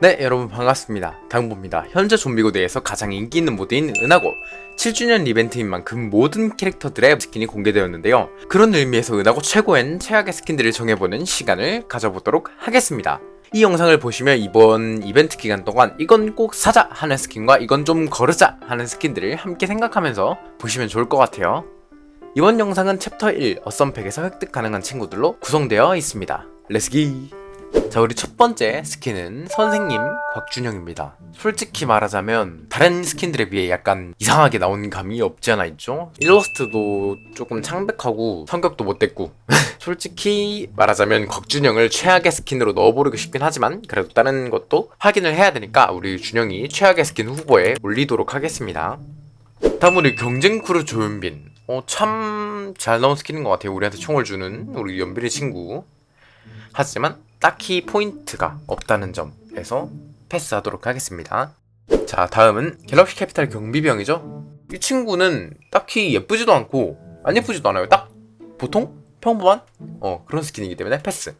네 여러분 반갑습니다. 당보입니다. 현재 좀비고대에서 가장 인기 있는 모드인 은하고. 7주년 이벤트인 만큼 모든 캐릭터들의 스킨이 공개되었는데요. 그런 의미에서 은하고 최고엔 최악의 스킨들을 정해보는 시간을 가져보도록 하겠습니다. 이 영상을 보시면 이번 이벤트 기간 동안 이건 꼭 사자 하는 스킨과 이건 좀 거르자 하는 스킨들을 함께 생각하면서 보시면 좋을 것 같아요. 이번 영상은 챕터 1 어썸팩에서 획득 가능한 친구들로 구성되어 있습니다. 렛츠기 자 우리 첫 번째 스킨은 선생님 곽준영입니다. 솔직히 말하자면 다른 스킨들에 비해 약간 이상하게 나온 감이 없지 않아 있죠? 일러스트도 조금 창백하고 성격도 못됐고. 솔직히 말하자면 곽준영을 최악의 스킨으로 넣어버리고 싶긴 하지만 그래도 다른 것도 확인을 해야 되니까 우리 준영이 최악의 스킨 후보에 올리도록 하겠습니다. 다음 우리 경쟁 크루 조현빈. 어 참 잘 나온 스킨인 것 같아요. 우리한테 총을 주는 우리 연빈의 친구. 하지만 딱히 포인트가 없다는 점에서 패스하도록 하겠습니다. 자, 다음은 갤럭시 캐피탈 경비병이죠. 이 친구는 딱히 예쁘지도 않고 안 예쁘지도 않아요. 딱 보통 평범한 어 그런 스킨이기 때문에 패스.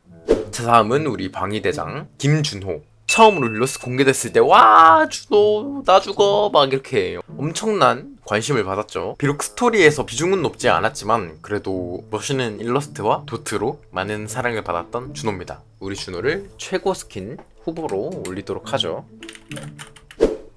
자, 다음은 우리 방위대장 김준호. 처음으로 릴러스 공개됐을 때와 준호 나 죽어 막 이렇게 엄청난 관심을 받았죠. 비록 스토리에서 비중은 높지 않았지만 그래도 멋있는 일러스트와 도트로 많은 사랑을 받았던 준호입니다. 우리 준호를 최고 스킨 후보로 올리도록 하죠.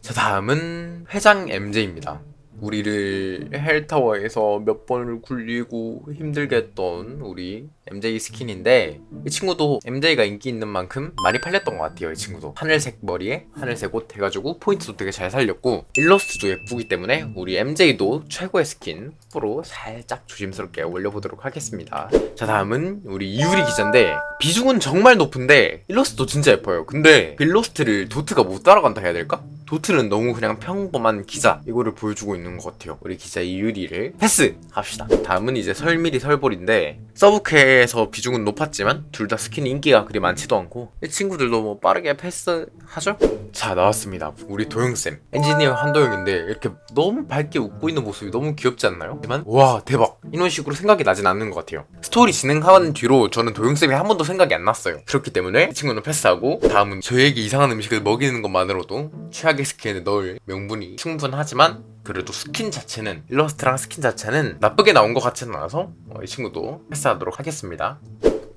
자 다음은 회장 MJ입니다. 우리를 헬타워에서 몇 번을 굴리고 힘들게 했던 우리 MJ 스킨인데 이 친구도 MJ가 인기 있는 만큼 많이 팔렸던 것 같아요 이 친구도. 하늘색 머리에 하늘색 옷 해가지고 포인트도 되게 잘 살렸고 일러스트도 예쁘기 때문에 우리 MJ도 최고의 스킨 후보로 살짝 조심스럽게 올려보도록 하겠습니다. 자 다음은 우리 이유리 기자인데 비중은 정말 높은데 일러스트도 진짜 예뻐요. 근데 그 일러스트를 도트가 못 따라간다 해야 될까? 도트는 너무 그냥 평범한 기자 이거를 보여주고 있는 것 같아요. 우리 기자 이유리를 패스 합시다. 다음은 이제 설미리 설볼인데 서브캐에서 비중은 높았지만 둘 다 스킨 인기가 그리 많지도 않고 이 친구들도 뭐 빠르게 패스하죠? 자 나왔습니다. 우리 도영쌤. 엔지니어 한도영인데 이렇게 너무 밝게 웃고 있는 모습이 너무 귀엽지 않나요? 하지만 와 대박. 이런 식으로 생각이 나진 않는 것 같아요. 스토리 진행하는 뒤로 저는 도영쌤이 한 번도 생각이 안 났어요. 그렇기 때문에 이 친구는 패스하고 다음은 저에게 이상한 음식을 먹이는 것만으로도 최악의 스킨에 넣을 명분이 충분하지만 그래도 스킨 자체는 일러스트랑 스킨 자체는 나쁘게 나온 것 같지는 않아서 어, 이 친구도 패스하도록 하겠습니다.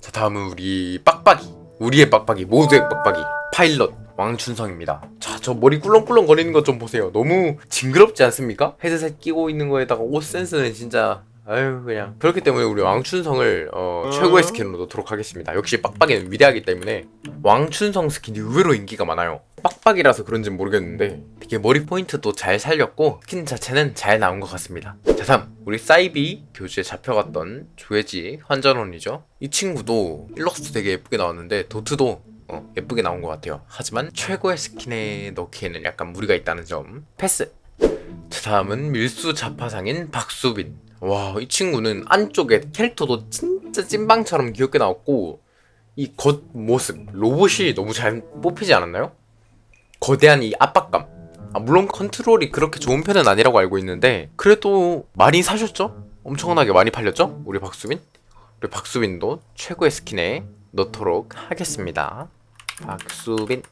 자 다음은 우리 빡빡이. 우리의 빡빡이 모두의 빡빡이 파일럿 왕춘성입니다. 자 저 머리 꿀렁꿀렁 거리는 것 좀 보세요. 너무 징그럽지 않습니까? 헤드셋 끼고 있는 거에다가 옷 센스는 진짜 아유 그냥. 그렇기 때문에 우리 왕춘성을 어, 최고의 스킨으로 넣도록 하겠습니다. 역시 빡빡이는 위대하기 때문에 왕춘성 스킨이 의외로 인기가 많아요. 빡빡이라서 그런지는 모르겠는데 되게 머리 포인트도 잘 살렸고 스킨 자체는 잘 나온 것 같습니다. 자 다음. 우리 사이비 교주에 잡혀갔던 조혜지 환전원이죠. 이 친구도 일럭스 되게 예쁘게 나왔는데 도트도 어, 예쁘게 나온 것 같아요. 하지만 최고의 스킨에 넣기에는 약간 무리가 있다는 점. 패스. 자 다음은 밀수 자파상인 박수빈 와 이 친구는 안쪽에 캐릭터도 진짜 찐방처럼 귀엽게 나왔고 이 겉모습 로봇이 너무 잘 뽑히지 않았나요? 거대한 이 압박감 아, 물론 컨트롤이 그렇게 좋은 편은 아니라고 알고 있는데 그래도 많이 사셨죠? 엄청나게 많이 팔렸죠? 우리 박수빈 우리 박수빈도 최고의 스킨에 넣도록 하겠습니다 박수빈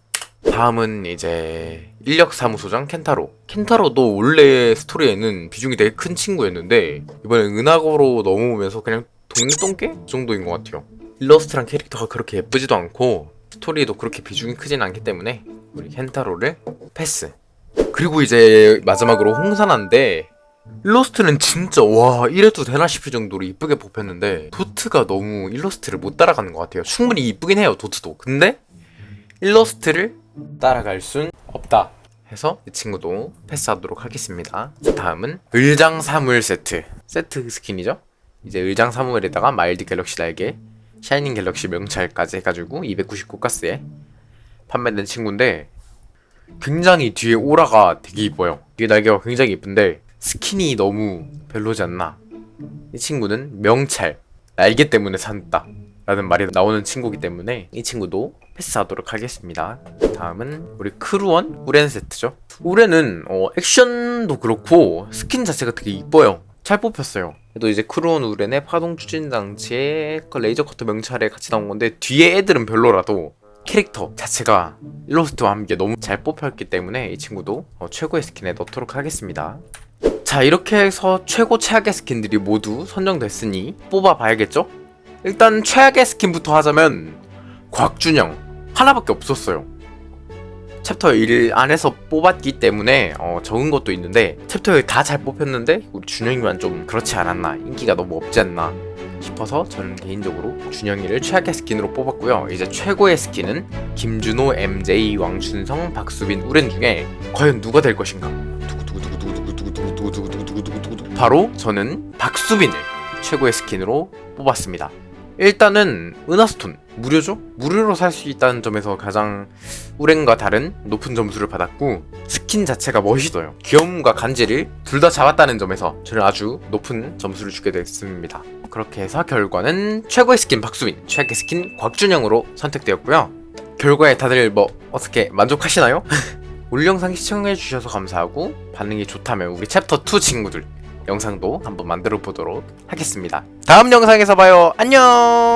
다음은 이제 인력사무소장 켄타로. 켄타로도 원래 스토리에는 비중이 되게 큰 친구였는데 이번에 은하고로 넘어오면서 그냥 동똥개 정도인 것 같아요. 일러스트랑 캐릭터가 그렇게 예쁘지도 않고 스토리도 그렇게 비중이 크진 않기 때문에 우리 켄타로를 패스. 그리고 이제 마지막으로 홍산한데 일러스트는 진짜 와 이래도 되나 싶을 정도로 이쁘게 뽑혔는데 도트가 너무 일러스트를 못 따라가는 것 같아요. 충분히 이쁘긴 해요 도트도. 근데 일러스트를 따라갈 순 없다. 해서 이 친구도 패스하도록 하겠습니다. 자, 다음은 을장 사물 세트. 세트 스킨이죠? 이제 을장 사물에다가 마일드 갤럭시 날개 샤이닝 갤럭시 명찰까지 해가지고 299가스에 판매된 친구인데 굉장히 뒤에 오라가 되게 이뻐요. 뒤에 날개가 굉장히 이쁜데 스킨이 너무 별로지 않나? 이 친구는 명찰 날개 때문에 산다 라는 말이 나오는 친구기 때문에 이 친구도 패스하도록 하겠습니다. 다음은 우리 크루원 우렌 세트죠. 우렌은 어, 액션도 그렇고 스킨 자체가 되게 이뻐요. 잘 뽑혔어요. 그래도 이제 크루원 우렌의 파동 추진 장치에 그 레이저 커터 명찰에 같이 나온 건데 뒤에 애들은 별로라도 캐릭터 자체가 일러스트와 함께 너무 잘 뽑혔기 때문에 이 친구도 어, 최고의 스킨에 넣도록 하겠습니다. 자 이렇게 해서 최고 최악의 스킨들이 모두 선정됐으니 뽑아봐야겠죠? 일단 최악의 스킨부터 하자면 곽준영 하나밖에 없었어요. 챕터 1 안에서 뽑았기 때문에 어, 적은 것도 있는데 챕터 1 다 잘 뽑혔는데 우리 준영이만 좀 그렇지 않았나 인기가 너무 없지 않나 싶어서 저는 개인적으로 준영이를 최악의 스킨으로 뽑았고요. 이제 최고의 스킨은 김준호, MJ, 왕춘성, 박수빈, 우렌 중에 과연 누가 될 것인가? 바로 저는 박수빈을 최고의 스킨으로 뽑았습니다. 일단은 은하스톤 무료죠? 무료로 살 수 있다는 점에서 가장 우랭과 다른 높은 점수를 받았고 스킨 자체가 멋있어요. 귀여움과 간지를 둘 다 잡았다는 점에서 저는 아주 높은 점수를 주게 됐습니다. 그렇게 해서 결과는 최고의 스킨 박수빈, 최악의 스킨 곽준영으로 선택되었고요. 결과에 다들 뭐 어떻게 만족하시나요? 오늘 영상 시청해주셔서 감사하고 반응이 좋다면 우리 챕터 2 친구들 영상도 한번 만들어 보도록 하겠습니다. 다음 영상에서 봐요. 안녕!